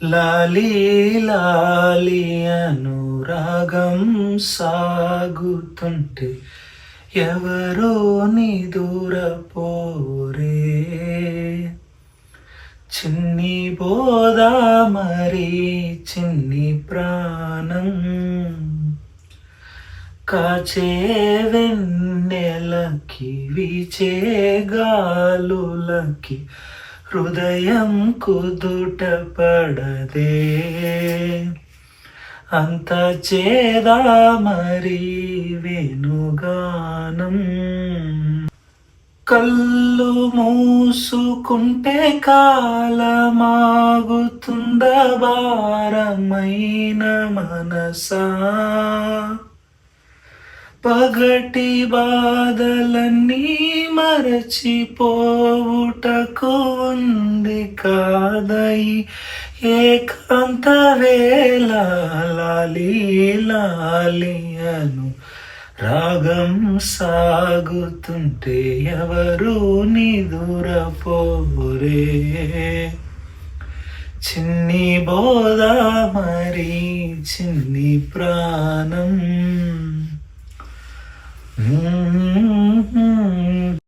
లాలి లాలి అనురాగం సాగుతుంటే ఎవరో నీ దూరపోరే చిన్ని బోదా మరి చిన్ని ప్రాణం కాచే వెన్నెలకి వీచే గాలులకి హృదయం కుదుట పడదే అంత చేదా మరి వెనుగానం కళ్ళు మూసుకుంటే కాలమాగుతుంద భారమైన మనసా. పగటి బాధలన్నీ మరచిపోవుటకు ఉంది కాదై. ఏకాంత వేళ లాలి అను. రాగం సాగుతుంటే ఎవరు నిదురపోరే? చిన్ని బోధ మరి చిన్ని ప్రాణం. Mm-hmm.